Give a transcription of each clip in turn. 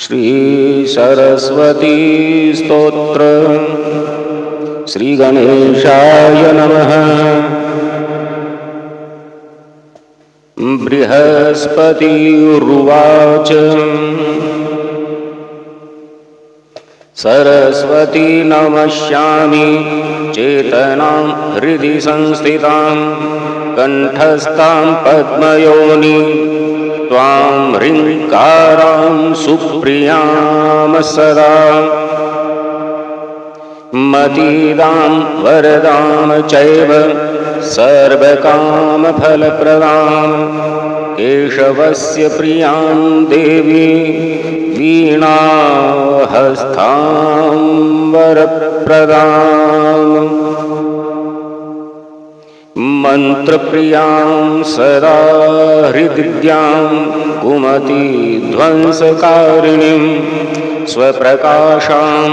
श्री सरस्वती स्तोत्र श्री गणेशाय नमः। बृहस्पतिरुवाच। सरस्वती नमस्यामि चेतनां हृदि संस्थितां कण्ठस्थां पद्मयोनि। त्वां ह्रीङ्कारां सुप्रियाँ सदा। मतीदां वरदां चैव सर्वकामफलप्रदां केशवस्य प्रियाँ देवी वीणाहस्तां वरप्रदाम् मन्त्रप्रियाँ सदा हृदिद्यां कुमतिध्वंसकारिणीं स्वप्रकाशां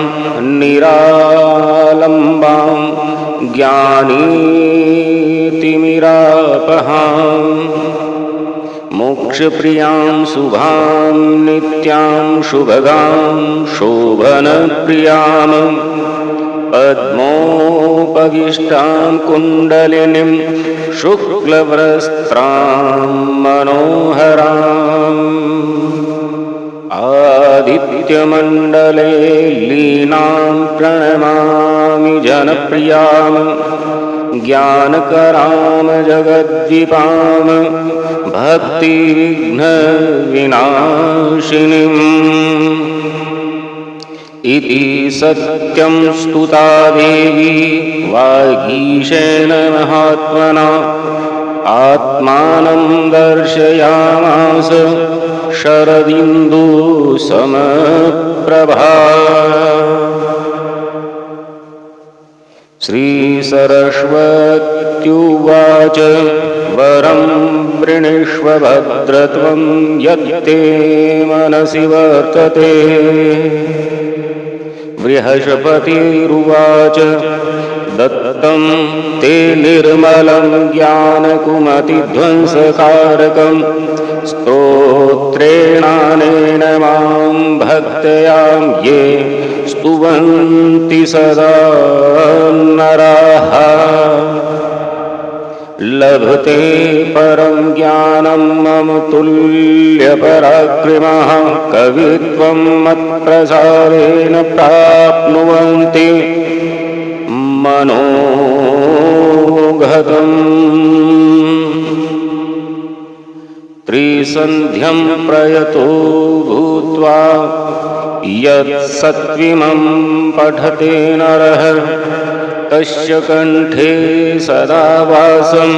निरालम्बां ज्ञानीतिमिरापहाम् मोक्षप्रियाँ शुभां नित्यां शुभगां शोभनप्रियाम् पद्मोपविष्टां कुण्डलिनीं शुक्लवस्त्रां मनोहराम्। आदित्यमण्डले लीनां प्रणमामि जनप्रियाँ ज्ञानकरां जगद्दीपां भक्तिविघ्नविनाशिनीम्। इति सत्यं स्तुता देवी वागीशेन महात्मना। आत्मानं दर्शयामास शरदिन्दुसमप्रभा श्रीसरस्वत्युवाच वरं वृणीष्व भद्रत्वं यत्ते मनसि वर्तते। बृहस्पतिरुवाच दत्तं ते निर्मलं ज्ञानकुमतिध्वंसकारकं स्तोत्रेणानेन माँ भक्तयां ये स्तुवन्ति सदा नराः। लभते परं ज्ञानं मम तुल्यपराक्रमः, कवित्वं मत्प्रसादेन प्राप्नुवन्ति। मनोगतम् त्रिसन्ध्यं प्रयतो भूत्वा यत्सत्त्विमं पठते नरः। तस्य कण्ठे सदा वासं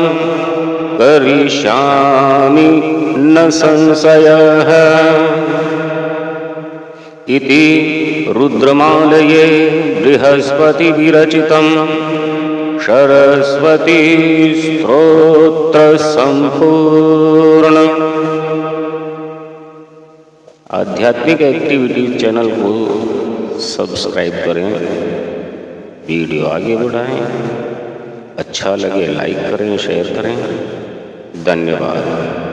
करिष्यामि न संशयः। इति रुद्रमालये बृहस्पतिविरचितं सरस्वती आध्यात्मिक एक्टिविटीज़ चैनल को सब्सक्राइब करें। वीडियो आगे बढ़ाएँ। अच्छा लगे लाइक करें शेयर करें। धन्यवाद।